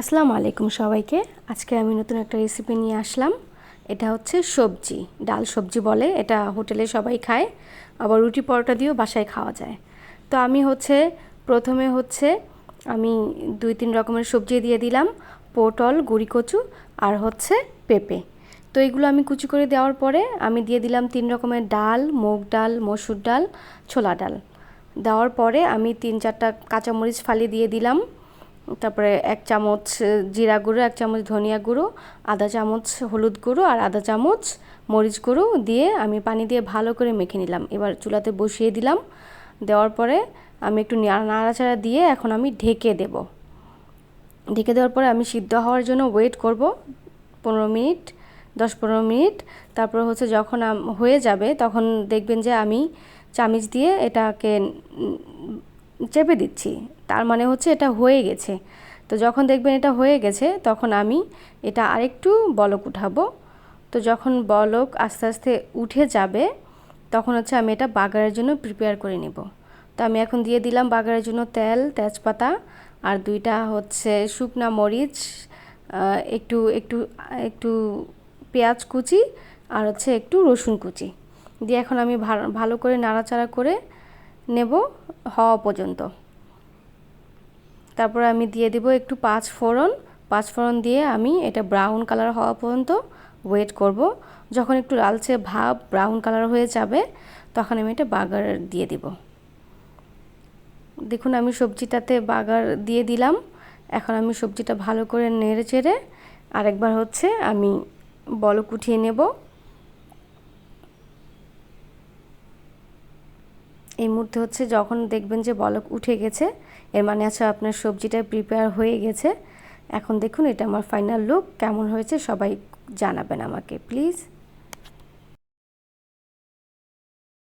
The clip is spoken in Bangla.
আসসালামু আলাইকুম সবাইকে। আজকে আমি নতুন একটা রেসিপি নিয়ে আসলাম। এটা হচ্ছে সবজি, ডাল সবজি বলে। এটা হোটেলে সবাই খায়, আবার রুটি পরোটা দিয়েও বাসায় খাওয়া যায়। তো আমি হচ্ছে, প্রথমে হচ্ছে আমি দুই তিন রকমের সবজি দিয়ে দিলাম, পটল, গুড়ি কচু আর হচ্ছে পেঁপে। তো এগুলো আমি কুচি করে দেওয়ার পরে আমি দিয়ে দিলাম তিন রকমের ডাল, মুগ ডাল, মসুর ডাল, ছোলা ডাল। দেওয়ার পরে আমি তিন চারটা কাঁচামরিচ ফালি দিয়ে দিলাম। তারপরে এক চামচ জিরা গুঁড়ো, এক চামচ ধনিয়া গুঁড়ো, আধা চামচ হলুদ গুঁড়ো আর আধা চামচ মরিচ গুঁড়ো দিয়ে আমি পানি দিয়ে ভালো করে মেখে নিলাম। এবার চুলাতে বসিয়ে দিলাম। দেওয়ার পরে আমি একটু নাড়াচাড়া দিয়ে এখন আমি ঢেকে দেব। ঢেকে দেওয়ার পরে আমি সিদ্ধ হওয়ার জন্য ওয়েট করব পনেরো মিনিট, দশ পনেরো মিনিট। তারপর হচ্ছে যখন হয়ে যাবে তখন দেখবেন যে আমি চামিচ দিয়ে এটাকে চেপে দিচ্ছি। তার মানে হচ্ছে এটা হয়ে গেছে। তো যখন দেখবেন এটা হয়ে গেছে, তখন আমি এটা আরেকটু বলক উঠাবো। তো যখন বলক আস্তে আস্তে উঠে যাবে, তখন হচ্ছে আমি এটা বাগারের জন্য প্রিপেয়ার করে নেব। তো আমি এখন দিয়ে দিলাম বাগারের জন্য তেল, তেজপাতা আর দুইটা হচ্ছে শুকনা মরিচ একটু একটু একটু পেঁয়াজ কুচি আর হচ্ছে একটু রসুন কুচি। দিয়ে এখন আমি ভালো করে নাড়াচাড়া করে নেব হওয়া পর্যন্ত। তারপর আমি দিয়ে দিব একটু পাঁচ ফোড়ন। পাঁচ ফোড়ন দিয়ে আমি এটা ব্রাউন কালার হওয়া পর্যন্ত ওয়েট করব। যখন একটু লালচে ভাব ব্রাউন কালার হয়ে যাবে, তখন আমি এটা বাগার দিয়ে দিব। দেখুন, আমি সবজিটাতে বাগার দিয়ে দিলাম। এখন আমি সবজিটা ভালো করে নেড়ে চেড়ে আরেকবার হচ্ছে আমি বলক উঠিয়ে নেব। এই মুহূর্তে হচ্ছে যখন দেখবেন যে বলক উঠে গেছে, এর মানে আছে আপনার সবজিটা প্রিপেয়ার হয়ে গেছে। এখন দেখুন এটা আমার ফাইনাল লুক কেমন হয়েছে সবাই জানাবেন আমাকে প্লিজ